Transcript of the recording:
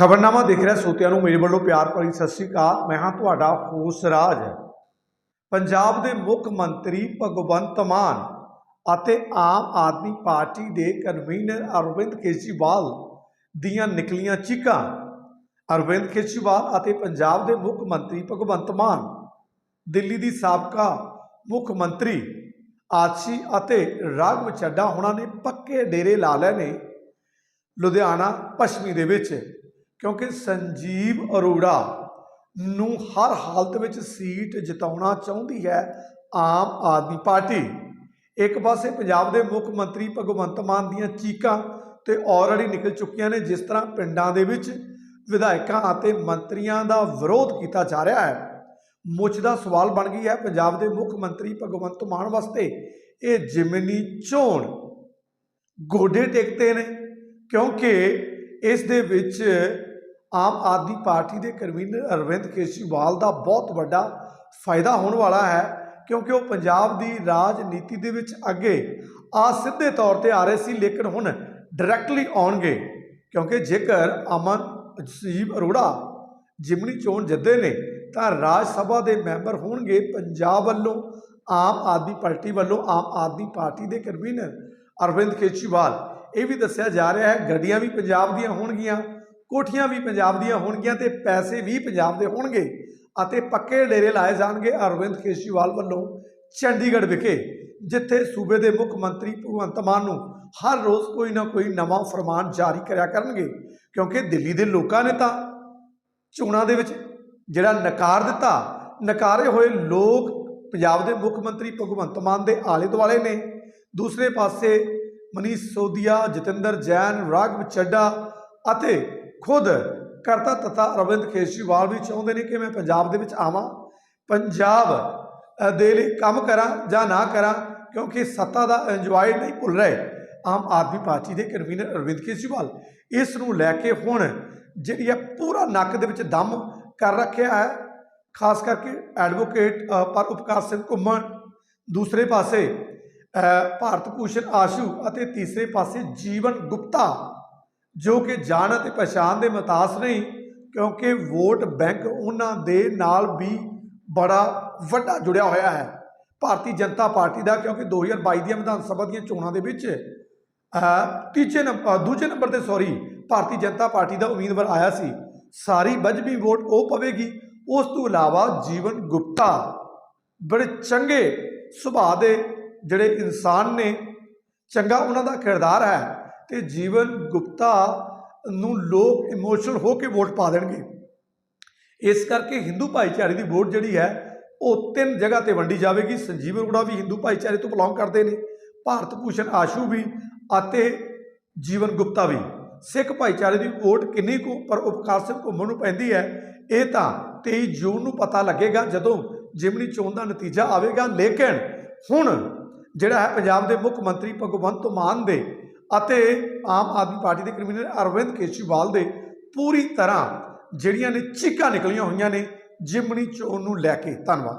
ਖਬਰਨਾਮਾ ਦੇਖ ਰਿਹਾ ਸੋਤਿਆਂ ਨੂੰ ਮੇਰੇ ਵੱਲੋਂ ਪਿਆਰ ਭਰੀ ਸਤਿ ਸ੍ਰੀ ਅਕਾਲ। ਮੈਂ ਹਾਂ ਤੁਹਾਡਾ ਹੋਸ ਰਾਜ। ਪੰਜਾਬ ਦੇ ਮੁੱਖ ਮੰਤਰੀ ਭਗਵੰਤ ਮਾਨ ਅਤੇ ਆਮ ਆਦਮੀ ਪਾਰਟੀ ਦੇ ਕਨਵੀਨਰ ਅਰਵਿੰਦ ਕੇਜਰੀਵਾਲ ਦੀਆਂ ਨਿਕਲੀਆਂ ਚੀਕਾਂ। ਅਰਵਿੰਦ ਕੇਜਰੀਵਾਲ ਅਤੇ ਪੰਜਾਬ ਦੇ ਮੁੱਖ ਮੰਤਰੀ ਭਗਵੰਤ ਮਾਨ, ਦਿੱਲੀ ਦੀ ਸਾਬਕਾ ਮੁੱਖ ਮੰਤਰੀ ਆਸ਼ੀ ਅਤੇ ਰਾਘਵ ਚੱਡਾ ਉਹਨਾਂ ਨੇ ਪੱਕੇ ਡੇਰੇ ਲਾ ਲਏ ਨੇ ਲੁਧਿਆਣਾ, ਪੱਛਮੀ ਦੇ ਵਿੱਚ। ਕਿਉਂਕਿ ਸੰਜੀਵ ਅਰੋੜਾ ਨੂੰ ਹਰ ਹਾਲਤ ਵਿੱਚ ਸੀਟ ਜਿਤਾਉਣਾ ਚਾਹੁੰਦੀ ਹੈ ਆਮ ਆਦਮੀ ਪਾਰਟੀ। ਇੱਕ ਪਾਸੇ ਪੰਜਾਬ ਦੇ ਮੁੱਖ ਮੰਤਰੀ ਭਗਵੰਤ ਮਾਨ ਦੀਆਂ ਚੀਕਾਂ ਤੇ ਆਲਰੇਡੀ ਨਿਕਲ ਚੁੱਕੀਆਂ ਨੇ, ਜਿਸ ਤਰ੍ਹਾਂ ਪਿੰਡਾਂ ਦੇ ਵਿੱਚ ਵਿਧਾਇਕਾਂ ਅਤੇ ਮੰਤਰੀਆਂ ਦਾ ਵਿਰੋਧ ਕੀਤਾ ਜਾ ਰਿਹਾ ਹੈ। ਮੁੱਛ ਦਾ ਸਵਾਲ ਬਣ ਗਈ ਹੈ, ਪੰਜਾਬ ਦੇ ਮੁੱਖ ਮੰਤਰੀ ਭਗਵੰਤ ਮਾਨ ਵਾਸਤੇ ਇਹ ਜਿਮਨੀ ਚੋਣ ਗੋਡੇ ਟੇਕਦੇ ਨੇ, ਕਿਉਂਕਿ ਇਸ ਦੇ ਵਿੱਚ ਆਮ ਆਦਮੀ ਪਾਰਟੀ ਦੇ ਕਨਵੀਨਰ ਅਰਵਿੰਦ ਕੇਜਰੀਵਾਲ ਦਾ ਬਹੁਤ ਵੱਡਾ ਫਾਇਦਾ ਹੋਣ ਵਾਲਾ ਹੈ, ਕਿਉਂਕਿ ਉਹ ਪੰਜਾਬ ਦੀ ਰਾਜਨੀਤੀ ਦੇ ਵਿੱਚ ਅੱਗੇ ਆ ਸਿੱਧੇ ਤੌਰ ਤੇ ਆ ਰਹੇ ਸੀ, ਲੇਕਿਨ ਹੁਣ ਡਾਇਰੈਕਟਲੀ ਆਉਣਗੇ, ਕਿਉਂਕਿ ਜੇਕਰ ਅਮਨ ਸੰਜੀਵ ਅਰੋੜਾ, ਜਿਮਨੀ ਚੋਣ ਜਿੱਦੇ ਨੇ, ਤਾਂ ਰਾਜ ਸਭਾ ਦੇ ਮੈਂਬਰ ਹੋਣਗੇ ਪੰਜਾਬ ਵੱਲੋਂ, ਆਮ ਆਦਮੀ ਪਾਰਟੀ ਵੱਲੋਂ, ਆਮ ਆਦਮੀ ਪਾਰਟੀ ਦੇ ਕਨਵੀਨਰ ਅਰਵਿੰਦ ਕੇਜਰੀਵਾਲ। ਇਹ ਵੀ ਦੱਸਿਆ ਜਾ ਰਿਹਾ ਹੈ, ਗੱਡੀਆਂ ਵੀ ਪੰਜਾਬ ਦੀਆਂ ਹੋਣਗੀਆਂ ਕੋਠੀਆਂ ਵੀ ਪੰਜਾਬ ਦੀਆਂ ਹੋਣਗੀਆਂ ਤੇ ਪੈਸੇ ਵੀ ਪੰਜਾਬ ਦੇ ਹੋਣਗੇ ਅਤੇ ਪੱਕੇ ਡੇਰੇ ਲਾਏ ਜਾਣਗੇ ਅਰਵਿੰਦ ਕੇਜਰੀਵਾਲ ਵੱਲੋਂ ਚੰਡੀਗੜ੍ਹ ਵਿਖੇ, ਜਿੱਥੇ ਸੂਬੇ ਦੇ ਮੁੱਖ ਮੰਤਰੀ ਭਗਵੰਤ ਮਾਨ ਨੂੰ ਹਰ ਰੋਜ਼ ਕੋਈ ਨਾ ਕੋਈ ਨਵਾਂ ਫਰਮਾਨ ਜਾਰੀ ਕਰਿਆ ਕਰਨਗੇ, ਕਿਉਂਕਿ ਦਿੱਲੀ ਦੇ ਲੋਕਾਂ ਨੇ ਤਾਂ ਚੋਣਾਂ ਦੇ ਵਿੱਚ ਜਿਹੜਾ ਨਕਾਰ ਦਿੱਤਾ, ਨਕਾਰੇ ਹੋਏ ਲੋਕ ਪੰਜਾਬ ਦੇ ਮੁੱਖ ਮੰਤਰੀ ਭਗਵੰਤ ਮਾਨ ਦੇ ਆਲੇ ਦੁਆਲੇ ਨੇ। ਦੂਸਰੇ ਪਾਸੇ ਮਨੀਸ਼ ਸੋਦੀਆ ਜਤਿੰਦਰ ਜੈਨ, ਰਾਘਵ ਚੱਡਾ ਅਤੇ ਖੁਦ ਕਰਤਾ ਤਤਾ ਅਰਵਿੰਦ ਕੇਜਰੀਵਾਲ ਵੀ ਚਾਹੁੰਦੇ ਨੇ ਕਿ ਮੈਂ ਪੰਜਾਬ ਦੇ ਵਿੱਚ ਆਵਾਂ। ਪੰਜਾਬ ਦੇ ਲਈ ਕੰਮ ਕਰਾਂ ਜਾਂ ਨਾ ਕਰਾਂ, ਕਿਉਂਕਿ ਸੱਤਾ ਦਾ ਇੰਜੋਏ ਨਹੀਂ ਭੁੱਲ ਰਹੇ ਆਮ ਆਦਮੀ ਪਾਰਟੀ ਦੇ ਕਨਵੀਨਰ ਅਰਵਿੰਦ ਕੇਜਰੀਵਾਲ। ਇਸ ਨੂੰ ਲੈ ਕੇ ਹੁਣ ਜਿਹੜੀ ਹੈ ਪੂਰਾ ਨੱਕ ਦੇ ਵਿੱਚ ਦਮ ਕਰ ਰੱਖਿਆ ਹੈ, ਖਾਸ ਕਰਕੇ ਐਡਵੋਕੇਟ ਪਰ ਉਪਕਾਰ ਸਿੰਘ ਘੁੰਮਣ, ਦੂਸਰੇ ਪਾਸੇ ਭਾਰਤ ਭੂਸ਼ਣ ਆਸ਼ੂ ਅਤੇ ਤੀਸਰੇ ਪਾਸੇ ਜੀਵਨ ਗੁਪਤਾ। ਜੋ ਕਿ ਜਾਣ ਅਤੇ ਪਛਾਣ ਦੇ ਮਤਾਸ ਨਹੀਂ, ਕਿਉਂਕਿ ਵੋਟ ਬੈਂਕ ਉਹਨਾਂ ਦੇ ਨਾਲ ਵੀ ਬੜਾ ਵੱਡਾ ਜੁੜਿਆ ਹੋਇਆ ਹੈ। ਭਾਰਤੀ ਜਨਤਾ ਪਾਰਟੀ ਦਾ, ਕਿਉਂਕਿ 2022 ਦੀਆਂ ਵਿਧਾਨ ਸਭਾ ਦੀਆਂ ਚੋਣਾਂ ਦੇ ਵਿੱਚ ਤੀਜੇ ਨੰਬਰ ਦੂਜੇ ਨੰਬਰ ਤੇ ਸੌਰੀ ਭਾਰਤੀ ਜਨਤਾ ਪਾਰਟੀ ਦਾ ਉਮੀਦਵਾਰ ਆਇਆ ਸੀ। ਸਾਰੀ ਬਜਬੀ ਵੋਟ ਉਹ ਪਵੇਗੀ। ਉਸ ਤੋਂ ਇਲਾਵਾ ਜੀਵਨ ਗੁਪਤਾ, ਬੜੇ ਚੰਗੇ ਸੁਭਾਅ ਦੇ ਜਿਹੜੇ ਇਨਸਾਨ ਨੇ, ਚੰਗਾ ਉਹਨਾਂ ਦਾ ਕਿਰਦਾਰ ਹੈ। ਤੇ ਜੀਵਨ ਗੁਪਤਾ ਨੂੰ ਲੋਕ ਇਮੋਸ਼ਨਲ ਹੋ ਕੇ ਵੋਟ ਪਾ ਦੇਣਗੇ। ਇਸ ਕਰਕੇ ਹਿੰਦੂ ਭਾਈਚਾਰੇ ਦੀ ਵੋਟ ਜਿਹੜੀ ਹੈ, ਉਹ ਤਿੰਨ ਜਗ੍ਹਾ ਤੇ ਵੰਡੀ ਜਾਵੇਗੀ। ਸੰਜੀਵ ਅਰੋੜਾ ਵੀ ਹਿੰਦੂ ਭਾਈਚਾਰੇ ਤੋਂ ਬਿਲੋਂਗ ਕਰਦੇ ਨੇ, ਭਾਰਤ ਭੂਸ਼ਣ ਆਸ਼ੂ ਵੀ ਅਤੇ ਜੀਵਨ ਗੁਪਤਾ ਵੀ। ਸਿੱਖ ਭਾਈਚਾਰੇ ਦੀ ਵੋਟ ਕਿੰਨੀ ਕੁ ਪਰ ਉਪਕਾਰ ਸਿੰਘ ਘੁੰਮਣ ਨੂੰ ਪੈਂਦੀ ਹੈ, ਇਹ ਤਾਂ 23 ਜੂਨ ਨੂੰ ਪਤਾ ਲੱਗੇਗਾ ਜਦੋਂ ਜਿਮਨੀ ਚੋਣ ਦਾ ਨਤੀਜਾ ਆਵੇਗਾ। ਲੇਕਿਨ ਹੁਣ ਜਿਹੜਾ ਹੈ ਪੰਜਾਬ ਦੇ ਮੁੱਖ ਮੰਤਰੀ ਭਗਵੰਤ ਮਾਨ ਦੇ ਅਤੇ ਆਮ ਆਦਮੀ ਪਾਰਟੀ ਦੇ ਕਨਵੀਨਰ ਅਰਵਿੰਦ ਕੇਜਰੀਵਾਲ ਦੇ ਪੂਰੀ ਤਰ੍ਹਾਂ ਜਿਹੜੀਆਂ ਨੇ ਚੀਕਾਂ ਨਿਕਲੀਆਂ ਹੋਈਆਂ ਨੇ ਜਿਮਨੀ ਚੋਣ ਨੂੰ ਲੈ ਕੇ ਧੰਨਵਾਦ।